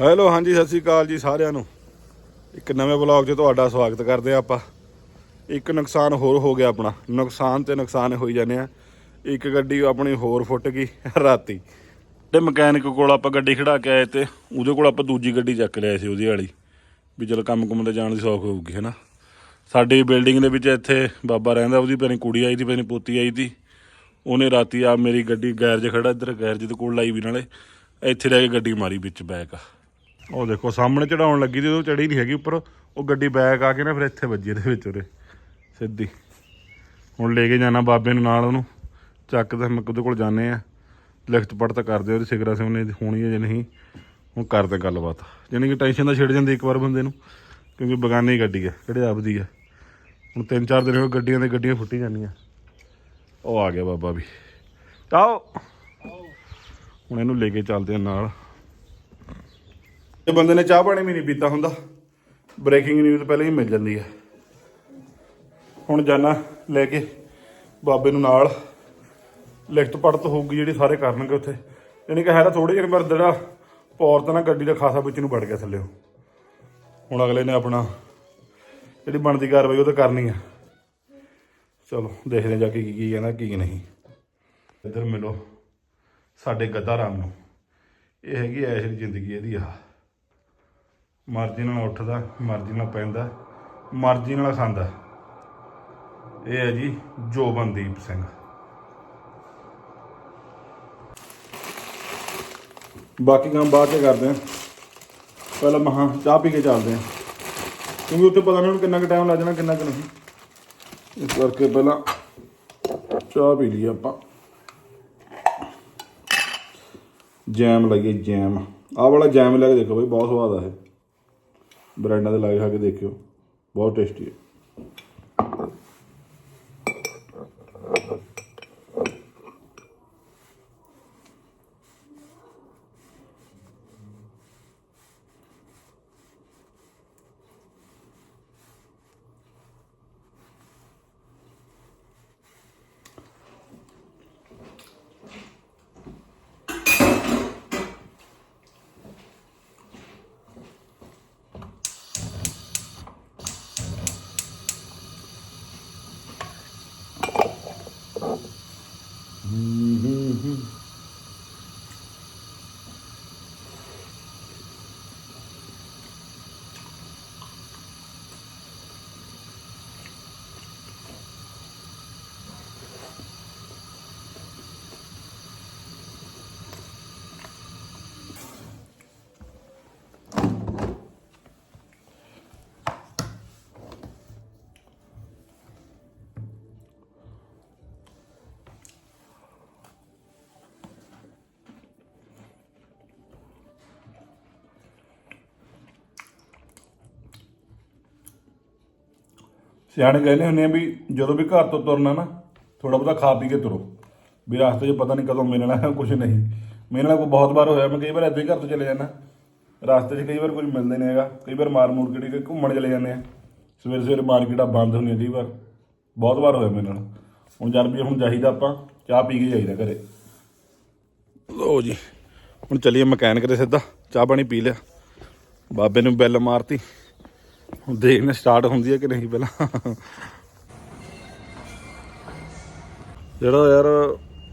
Hello, ਹਾਂਜੀ, ਸਤਿ ਸ਼੍ਰੀ ਅਕਾਲ ਜੀ ਸਾਰਿਆਂ ਨੂੰ। ਇੱਕ ਨਵੇਂ ਵਲੌਗ 'ਚ ਤੁਹਾਡਾ ਸਵਾਗਤ ਕਰਦੇ ਆ ਆਪਾਂ। ਇੱਕ ਨੁਕਸਾਨ ਹੋਰ ਹੋ ਗਿਆ ਆਪਣਾ। ਨੁਕਸਾਨ ਤੇ ਨੁਕਸਾਨ ਹੋਈ ਜਾਂਦੇ ਆ ਇੱਕ ਗੱਡੀ ਆਪਣੀ ਹੋਰ ਫੁੱਟ ਗਈ ਰਾਤੀ। ਤੇ ਮਕੈਨਿਕ ਕੋਲ ਆਪਾਂ ਗੱਡੀ ਖੜਾ ਕੇ ਆਏ ਤੇ ਉਹਦੇ ਕੋਲ ਆਪਾਂ ਦੂਜੀ ਗੱਡੀ ਚੱਕ ਲਿਆਏ ਸੀ ਉਹਦੀ ਵਾਲੀ। ਵੀ ਚਲੋ ਕੰਮ ਕੁੰਮ ਤੇ ਜਾਣ ਦੀ ਸੌਖ ਹੋਊਗੀ, ਹੈਨਾ। ਸਾਡੀ ਬਿਲਡਿੰਗ ਦੇ ਵਿੱਚ ਇੱਥੇ ਬਾਬਾ ਰਹਿੰਦਾ, ਉਹਦੀ ਪਹਿਲੀ ਕੁੜੀ ਆਈ ਦੀ ਪਹਿਲੀ ਪੋਤੀ ਆਈ ਸੀ ਉਹਨੇ ਰਾਤੀ ਆ ਮੇਰੀ ਗੱਡੀ ਗੈਰਜ ਖੜਾ ਇੱਧਰ, ਗੈਰਜ ਦੇ ਕੋਲ ਲਾਈ ਵੀ ਨਾਲੇ। ਇੱਥੇ ਰਹਿ ਕੇ ਗੱਡੀ ਮਾਰੀ ਵਿੱਚ ਬੈਕ। ਉਹ ਦੇਖੋ, ਸਾਹਮਣੇ ਚੜਾਉਣ ਲੱਗੀ ਤੇ ਉਹ ਚੜੀ ਨਹੀਂ ਹੈਗੀ ਉੱਪਰ। ਉਹ ਗੱਡੀ ਬੈਕ ਆ ਕੇ ਨਾ ਫਿਰ ਇੱਥੇ ਵੱਜੀ ਇਹਦੇ ਵਿੱਚ ਉਹਦੇ ਸਿੱਧੀ। ਹੁਣ ਲੈ ਕੇ ਜਾਣਾ ਬਾਬੇ ਨੂੰ ਨਾਲ ਉਹਨੂੰ। ਚੱਕ ਤਾਂ ਮੈਂ ਉਹਦੇ ਕੋਲ ਜਾਣੇ ਆ। ਲਿਖਤ ਪੜਤ ਕਰਦੇ ਉਹਦੀ ਸਿਗਰਾ ਸਿੰਘ ਨੇ ਹੋਣੀ ਹੈ ਜੇ ਨਹੀਂ ਹੁਣ ਕਰਦੇ ਗੱਲਬਾਤ। ਜਾਣੀ ਕਿ ਟੈਨਸ਼ਨ ਤਾਂ ਛਿੜ ਜਾਂਦੀ ਇੱਕ ਵਾਰ ਬੰਦੇ ਨੂੰ, ਕਿਉਂਕਿ ਬਗਾਨੀ ਗੱਡੀ ਹੈ ਕਿਹੜੇ ਆਪਦੀ ਹੈ ਹੁਣ ਤਿੰਨ ਚਾਰ ਦਿਨ ਹੋ ਗੱਡੀਆਂ ਦੇ ਗੱਡੀਆਂ ਫੁੱਟੀ ਜਾਂਦੀਆਂ। ਉਹ ਆ ਗਿਆ ਬਾਬਾ ਵੀ। ਆਓ। ਹੁਣ ਇਹਨੂੰ ਲੈ ਕੇ ਚੱਲਦੇ ਆ ਨਾਲ। ਇਹ ਬੰਦੇ ਨੇ ਚਾਹ ਪਾਣੀ ਵੀ ਨਹੀਂ ਪੀਤਾ ਹੁੰਦਾ ਬ੍ਰੇਕਿੰਗ ਨਿਊਜ਼ ਪਹਿਲਾਂ ਹੀ ਮਿਲ ਜਾਂਦੀ ਹੈ। ਹੁਣ ਜਾਣਾ ਲੈ ਕੇ ਬਾਬੇ ਨੂੰ ਨਾਲ। ਲਿਖਤ ਪੜਤ ਹੋਊਗੀ ਜਿਹੜੀ ਸਾਰੇ ਕਰਨਗੇ ਉੱਥੇ। ਯਾਨੀ ਕਿ ਹੈ ਤਾਂ ਜਿਹੇ ਜਿਹੀ ਪਰ ਜਿਹੜਾ ਔਰਤ ਤਾਂ ਨਾ ਗੱਡੀ ਦਾ ਖਾਸਾ ਵਿੱਚ ਨੂੰ ਵੜ ਗਿਆ ਥੱਲੇ ਹੁਣ ਅਗਲੇ ਨੇ ਆਪਣਾ ਜਿਹੜੀ ਬਣਦੀ ਕਾਰਵਾਈ ਉਹ ਤਾਂ ਕਰਨੀ ਆ। ਚਲੋ, ਦੇਖਦੇ ਜਾ ਕੇ ਕੀ ਕੀ ਕਹਿੰਦਾ, ਕੀ ਨਹੀਂ। ਇੱਧਰ ਮਿਲੋ ਸਾਡੇ ਗੱਦਾ ਰਾਮ ਨੂੰ। ਇਹ ਹੈਗੀ ਐਸ਼ ਦੀ ਜ਼ਿੰਦਗੀ ਇਹਦੀ ਆ ਮਰਜ਼ੀ ਨਾਲ ਉੱਠਦਾ, ਮਰਜ਼ੀ ਨਾਲ ਪੈਂਦਾ, ਮਰਜ਼ੀ ਨਾਲ ਖਾਂਦਾ। ਇਹ ਹੈ ਜੀ ਜੋਬਨਦੀਪ ਸਿੰਘ। ਬਾਕੀ ਕੰਮ ਬਾਅਦ ਚ ਕਰਦੇ ਆ ਪਹਿਲਾਂ ਮਹਾ ਚਾਹ ਪੀ ਕੇ ਚੱਲਦੇ ਆ ਕਿਉਂਕਿ ਉੱਥੇ ਪਤਾ ਨਹੀਂ ਹੁਣ ਕਿੰਨਾ ਕੁ ਟਾਈਮ ਲੱਗ ਜਾਣਾ, ਕਿੰਨਾ ਕੁ ਨਹੀਂ। ਇਸ ਕਰਕੇ ਪਹਿਲਾਂ ਚਾਹ ਪੀ ਲਈ ਆਪਾਂ। ਜੈਮ ਲਾਈਏ ਜੈਮ। ਆਹ ਵਾਲਾ ਜੈਮ ਲੈ ਕੇ ਦੇਖੋ ਬਈ, ਬਹੁਤ ਸਵਾਦ ਆ ਇਹ। ਬ੍ਰੈਂਡਾਂ ਦੇ ਲਾ ਖਾ ਕੇ ਦੇਖਿਓ। ਬਹੁਤ ਟੇਸਟੀ ਹੈ। ਸਿਆਣੇ ਕਹਿੰਦੇ ਹੁੰਦੇ ਆ ਵੀ ਜਦੋਂ ਵੀ ਘਰ ਤੋਂ ਤੁਰਨਾ ਨਾ ਥੋੜਾ ਬਹੁਤਾ ਖਾ ਪੀ ਕੇ ਤੁਰੋ। ਵੀ ਰਸਤੇ 'ਚ ਪਤਾ ਨਹੀਂ ਕਦੋਂ ਮਿਲਣਾ ਹੈ ਕੁਝ ਨਹੀਂ। ਮੇਰੇ ਨਾਲ ਕੋਈ ਬਹੁਤ ਵਾਰ ਹੋਇਆ, ਮੈਂ ਕਈ ਵਾਰ ਇੱਦਾਂ ਹੀ ਘਰ ਤੋਂ ਚਲੇ ਜਾਂਦਾ। ਰਸਤੇ 'ਚ ਕਈ ਵਾਰ ਕੁਝ ਮਿਲਦੇ ਨਹੀਂ ਹੈਗਾ। ਕਈ ਵਾਰ ਮਾਰ ਮੂਰ ਕੇ ਕੇ ਘੁੰਮਣ ਚਲੇ ਜਾਂਦੇ ਆ। ਸਵੇਰੇ ਸਵੇਰੇ ਮਾਰਕੀਟਾਂ ਬੰਦ ਹੁੰਦੀਆਂ ਕਈ ਵਾਰ। ਬਹੁਤ ਵਾਰ ਹੋਇਆ ਮੇਰੇ ਨਾਲ। ਹੁਣ ਜਦ ਵੀ ਹੁਣ ਜਾਈਦਾ ਆਪਾਂ, ਚਾਹ ਪੀ ਕੇ ਜਾਈਦਾ ਘਰੇ। ਲੋ ਜੀ, ਹੁਣ ਚੱਲੀਏ ਮਕੈਨਿਕ ਦੇ ਸਿੱਧਾ। ਚਾਹ ਪਾਣੀ ਪੀ ਲਿਆ। ਬਾਬੇ ਨੂੰ ਬੈਲ ਮਾਰਤੀ। ਹੁਣ ਦੇਖਨੇ ਸਟਾਰਟ ਹੁੰਦੀ ਹੈ ਕਿ ਨਹੀਂ ਪਹਿਲਾਂ। ਜਿਹੜਾ ਯਾਰ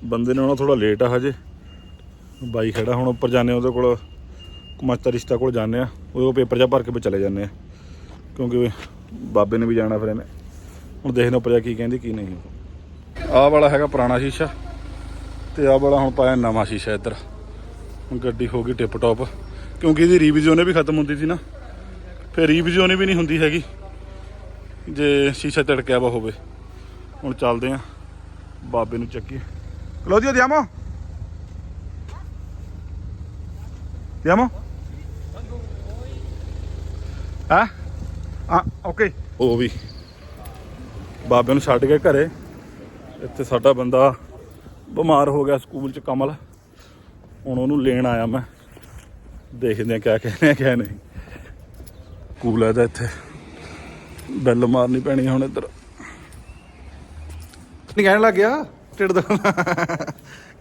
ਬੰਦੇ ਨੇ ਆਉਣਾ ਥੋੜਾ ਲੇਟ ਆ ਹਜੇ। ਬਾਈ ਖੜਾ ਹੁਣ ਉੱਪਰ ਜਾਂਦੇ ਉਹਦੇ ਕੋਲ ਕੁਮਾਸਤਾ ਰਿਸ਼ਤਾ ਕੋਲ ਜਾਂਦੇ ਆ। ਉਹ ਪੇਪਰ ਜਾ ਭਰ ਕੇ ਵੀ ਚਲੇ ਜਾਂਦੇ ਆ। ਕਿਉਂਕਿ ਬਾਬੇ ਨੇ ਵੀ ਜਾਣਾ ਫਿਰ ਇਹਨੇ। ਹੁਣ ਦੇਖਦੇ ਉੱਪਰ ਜਾ ਕੀ ਕਹਿੰਦੀ, ਕੀ ਨਹੀਂ। ਆਹ ਵਾਲਾ ਹੈਗਾ ਪੁਰਾਣਾ ਸ਼ੀਸ਼ਾ ਤੇ ਆਹ ਵਾਲਾ ਹੁਣ ਪਾਇਆ ਨਵਾਂ ਸ਼ੀਸ਼ਾ ਇੱਧਰ। ਹੁਣ ਗੱਡੀ ਹੋ ਗਈ ਟਿਪ ਟੌਪ ਕਿਉਂਕਿ ਇਹਦੀ ਰੀਵਿਜ਼ਨ ਵੀ ਖਤਮ ਹੁੰਦੀ ਸੀ ਨਾ। ਫਿਰ ਰੀਵਿਜ਼ਨ ਵੀ ਨਹੀਂ ਹੁੰਦੀ ਹੈਗੀ। ਜੇ ਸ਼ੀਸ਼ਾ ਤੜਕਿਆ ਵਾ ਹੋਵੇ। ਹੁਣ ਚੱਲਦੇ ਆ। ਬਾਬੇ ਨੂੰ ਚੱਕੀ ਕਲੋਦੀਓ ਦਿਆਮੋ। ਦਿਆਮੋ। ਹਾਂ? ਹਾਂ ਓਕੇ। ਉਹ ਵੀ। ਬਾਬੇ ਨੂੰ ਛੱਡ ਕੇ ਘਰੇ। ਇੱਥੇ ਸਾਡਾ ਬੰਦਾ ਬਿਮਾਰ ਹੋ ਗਿਆ ਸਕੂਲ ਚ ਕਮਲ। ਹੁਣ ਉਹਨੂੰ ਲੈਣ ਆਇਆ ਮੈਂ। ਦੇਖਦੇ ਆ ਕਿਆ ਕਹਿੰਦੇ ਆ ਕਿਆ ਨਹੀਂ। ਕੂਲ ਹੈ ਤਾਂ ਇੱਥੇ। ਬੈਲ ਮਾਰਨੀ ਪੈਣੀ ਹੁਣ ਇੱਧਰ। ਨਹੀਂ ਕਹਿਣ ਲੱਗ ਗਿਆ ਢਿੱਡ ਦੁਖਦਾ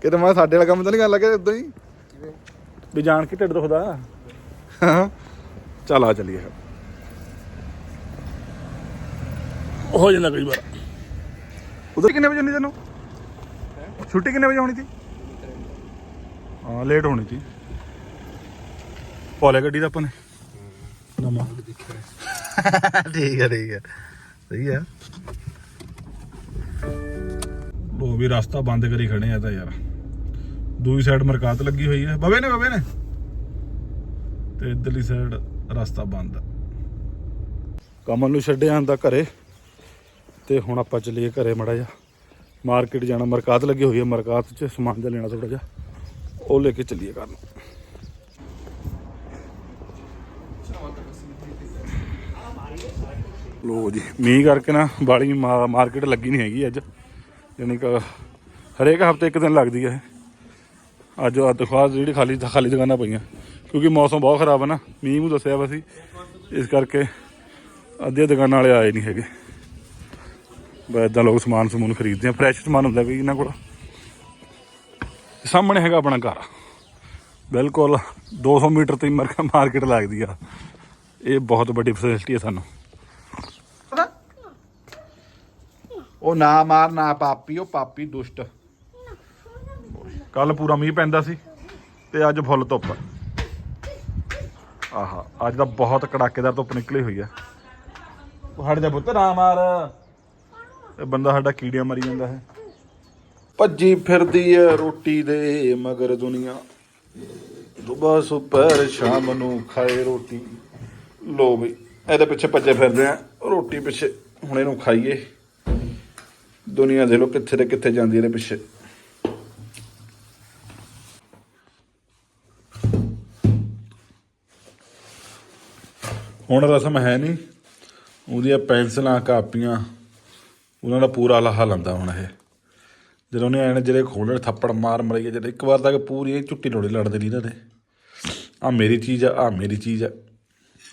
ਕਿਤੇ ਮੈਂ ਸਾਡੇ ਵਾਲਾ ਕੰਮ ਤਾਂ ਨਹੀਂ ਕਰਨ ਲੱਗਿਆ ਇਦਾਂ ਹੀ। ਵੀ ਜਾਣ ਕੇ ਢਿੱਡ ਦੁਖਦਾ। ਹਾਂ। ਚੱਲ ਆ ਚੱਲੀਏ। ਹੋ ਜਾਂਦਾ ਕਈ ਵਾਰ। ਉਧਰ ਕਿੰਨੇ ਵਜੇ ਹੋਣੀ ਤੈਨੂੰ? ਛੁੱਟੀ ਕਿੰਨੇ ਵਜੇ ਹੋਣੀ ਸੀ? ਹਾਂ ਲੇਟ ਹੋਣੀ ਸੀ। ਪੋਲੇ ਗੱਡੀ ਦਾ ਆਪਾਂ ਨੇ। ਨਮਾ ਠੀਕ ਹੈ ਠੀਕ ਹੈ। ਸਹੀ ਹੈ। ਲੋ ਵੀ ਰਸਤਾ ਬੰਦ ਕਰੀ ਖੜੇ ਆ ਤਾਂ ਯਾਰ। ਦੂਜੀ ਸਾਈਡ ਮਰਕਾਤ ਲੱਗੀ ਹੋਈ ਹੈ। ਬਵੇ ਨੇ ਬਵੇ ਨੇ? ਤੇ ਇਧਰਲੀ ਸਾਈਡ ਰਸਤਾ ਬੰਦ। ਆ ਕਮਲ ਨੂੰ ਛੱਡਿਆ ਆਂਦਾ ਘਰੇ। ਤੇ ਹੁਣ ਆਪਾਂ ਚੱਲੀਏ ਘਰੇ ਮੜਾ ਜਾ ਮਾਰਕੀਟ ਜਾਣਾ ਮਰਕਾਤ ਲੱਗੀ ਹੋਈ ਹੈ ਮਰਕਾਤ 'ਚ। ਸਮਾਨ ਜਿਹਾ ਲੈਣਾ ਥੋੜਾ ਜਿਹਾ। ਉਹ ਲੈ ਕੇ ਚੱਲੀਏ ਘਰ ਨੂੰ। ਲੋ ਜੀ, ਮੀਂਹ ਕਰਕੇ ਨਾ ਬਾਲੀ ਮਾਰਕੀਟ ਲੱਗੀ ਨਹੀਂ ਹੈਗੀ ਅੱਜ। ਯਾਨੀ ਕਿ ਹਰੇਕ ਹਫ਼ਤੇ ਇੱਕ ਦਿਨ ਲੱਗਦੀ ਹੈ। ਇਹ। ਅੱਜ ਆ ਦੁਕਾਨ ਜਿਹੜੀ ਖਾਲੀ ਖਾਲੀ ਦੁਕਾਨਾਂ ਪਈਆਂ। ਕਿਉਂਕਿ ਮੌਸਮ ਬਹੁਤ ਖਰਾਬ ਹੈ ਨਾ। ਮੀਂਹ ਨੂੰ ਦੱਸਿਆ ਵਾ ਸੀ। ਇਸ ਕਰਕੇ ਅੱਧੀਆਂ ਦੁਕਾਨਾਂ ਵਾਲੇ ਆਏ ਨਹੀਂ ਹੈਗੇ। ਬਸ ਏਦਾਂ ਲੋਕ ਸਮਾਨ ਸਮੂਨ ਖਰੀਦਦੇ ਆ। ਫਰੈਸ਼ ਸਮਾਨ ਹੁੰਦਾ ਵੀ ਇਹਨਾਂ ਕੋਲ। ਸਾਹਮਣੇ ਹੈਗਾ ਆਪਣਾ ਘਰ। ਬਿਲਕੁਲ 200 ਮੀਟਰ ਤੇ ਮਾਰਕੀਟ ਲੱਗਦੀ ਆ। ਇਹ ਬਹੁਤ ਵੱਡੀ ਫੈਸਿਲਿਟੀ ਹੈ ਸਾਨੂੰ। ਉਹ ਨਾ ਮਾਰ ਨਾ ਪਾਪੀ ਉਹ ਪਾਪੀ ਦੁਸ਼ਟ। ਕੱਲ ਪੂਰਾ ਮੀਂਹ ਪੈਂਦਾ ਸੀ ਤੇ ਅੱਜ ਫੁੱਲ ਧੁੱਪ। ਆਹਾ ਅੱਜ ਤਾਂ ਬਹੁਤ ਕੜਾਕੇਦਾਰ ਧੁੱਪ ਨਿਕਲੀ ਹੋਈ ਆ। ਉਹ ਹਟ ਜਾ ਪੁੱਤ ਨਾ ਮਾਰ। ਇਹ ਬੰਦਾ ਸਾਡਾ ਕੀੜੀਆਂ ਮਰੀ ਜਾਂਦਾ ਹੈ। ਭੱਜੀ ਫਿਰਦੀ ਐ ਰੋਟੀ ਦੇ ਮਗਰ ਦੁਨੀਆ। ਦੁਬਾ ਸੁਪਰ ਸ਼ਾਮ ਨੂੰ ਖਾਏ ਰੋਟੀ। ਲੋ ਵੀ, ਇਹਦੇ ਪਿੱਛੇ ਭੱਜੇ ਫਿਰਦੇ ਆ। ਰੋਟੀ ਪਿੱਛੇ, ਹੁਣ ਇਹਨੂੰ ਖਾਈਏ। ਦੁਨੀਆ ਦੇ ਲੋ ਕਿੱਥੇ ਤੇ ਕਿੱਥੇ ਜਾਂਦੀ ਇਹਦੇ ਪਿੱਛੇ। ਹੁਣ ਰਸਮ ਹੈ ਨਹੀਂ। ਉਹਦੀਆਂ ਪੈਨਸਲਾਂ, ਕਾਪੀਆਂ, ਉਹਨਾਂ ਦਾ ਪੂਰਾ ਲਾਹਾ ਲੰਦਾ ਹੁਣ ਇਹ। ਜਦੋਂ ਉਹਨੇ ਐਨ ਜਿਹੜੇ ਖੋਲਣ ਥੱਪੜ ਮਾਰ ਮਰਈਏ ਜਦ ਇੱਕ ਵਾਰ ਤੱਕ ਪੂਰੀ ਇਹ ਝੁੱਟੀ ਲੋੜੇ ਲੜਦੇ ਨਹੀਂ ਇਹਨਾਂ ਦੇ। ਆ ਮੇਰੀ ਚੀਜ਼ ਆ ਆ ਮੇਰੀ ਚੀਜ਼ ਆ।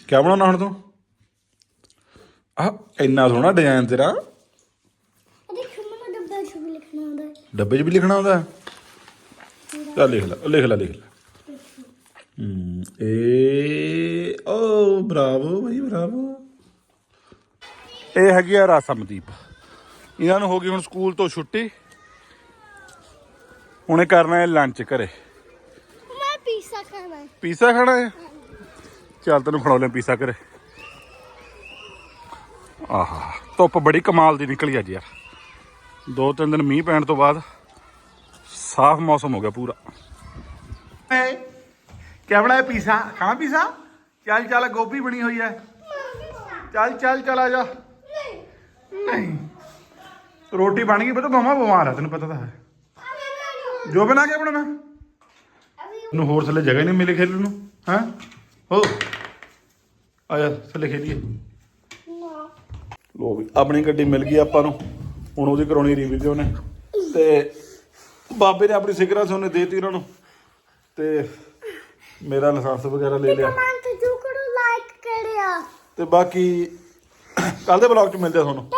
ਕਿਆ ਬਣਾਉਣਾ ਹੁਣ ਤੂੰ? ਆ ਇੰਨਾ ਸੋਹਣਾ ਡਿਜ਼ਾਈਨ ਤੇਰਾ। ਡੱਬੇ 'ਚ ਵੀ ਲਿਖਣਾ ਹੁੰਦਾ ਚੱਲ ਲਿਖ ਲੈ ਲਿਖ ਲੈ ਲਿਖ ਲੈ। ਹੂੰ ਏ ਓ ਬਰਾਵੋ ਭਾਈ ਬਰਾਵੋ। ਇਹ ਹੈਗੀ ਆ ਰਸਮਦੀਪ। ਇਹਨਾਂ ਨੂੰ ਹੋ ਗਈ ਹੁਣ ਸਕੂਲ ਤੋਂ ਛੁੱਟੀ। ਹੁਣੇ ਕਰਨਾ ਹੈ ਲੰਚ ਘਰੇ। ਮੈਂ ਪੀਸਾ ਖਾਣਾ ਹੈ। ਪੀਜ਼ਾ ਖਾਣਾ ਹੈ? ਚੱਲ ਤੈਨੂੰ ਖਣਾ ਲਿਆ ਪੀਜ਼ਾ ਘਰੇ। ਆਹਾ ਧੁੱਪ ਬੜੀ ਕਮਾਲ ਦੀ ਨਿਕਲੀ ਅੱਜ ਯਾਰ। ਦੋ ਤਿੰਨ ਦਿਨ ਮੀਂਹ ਪੈਣ ਤੋਂ ਬਾਅਦ ਸਾਫ਼ ਮੌਸਮ ਹੋ ਗਿਆ ਪੂਰਾ। ਕਿਆ ਬਣਾਇਆ ਪੀਜ਼ਾ ਖਾਣਾ ਪੀਜ਼ਾ ਚੱਲ ਚੱਲ ਗੋਭੀ ਬਣੀ ਹੋਈ ਹੈ। ਚੱਲ ਚੱਲ ਚੱਲ ਆ ਜਾ। ਨਹੀਂ। ਰੋਟੀ ਬਣ ਗਈ ਪਤਾ ਮਮਾ ਬਿਮਾਰ ਹੈ ਤੈਨੂੰ ਪਤਾ ਤਾਂ ਹੈ। ਜੋ ਬਣਾ ਕੇ ਬਣਾਣਾ ਨੂੰ ਹੋਰ ਥੱਲੇ ਜਗ੍ਹਾ ਹੀ ਨਹੀਂ ਮਿਲੀ ਖੇਲਣ ਨੂੰ ਹਾਂ? ਹੋ। ਆ ਜਾ ਥੱਲੇ ਖੇਲੀਏ। ਲੋ ਵੀ ਆਪਣੀ ਗੱਡੀ ਮਿਲ ਗਈ ਆਪਾਂ ਨੂੰ। ਹੁਣ ਉਹਦੀ ਕਰਾਉਣੀ ਰਿਵੀਜ਼ਨ ਨੇ ਤੇ ਬਾਬੇ ਨੇ ਆਪਣੀ ਸਿਗਰਾ ਸੋਨੇ ਦੇਤੀ ਉਹਨਾਂ ਨੂੰ। ਤੇ ਮੇਰਾ ਲਾਇਸੈਂਸ ਵਗੈਰਾ ਲੈ ਲਿਆ। ਕਮਾਂਡ ਤੇ ਜੋ ਕਰੋ ਲਾਈਕ ਕਰਿਆ ਤੇ ਬਾਕੀ ਕੱਲ ਦੇ ਬਲੌਗ 'ਚ ਮਿਲਦੇ ਆ ਤੁਹਾਨੂੰ।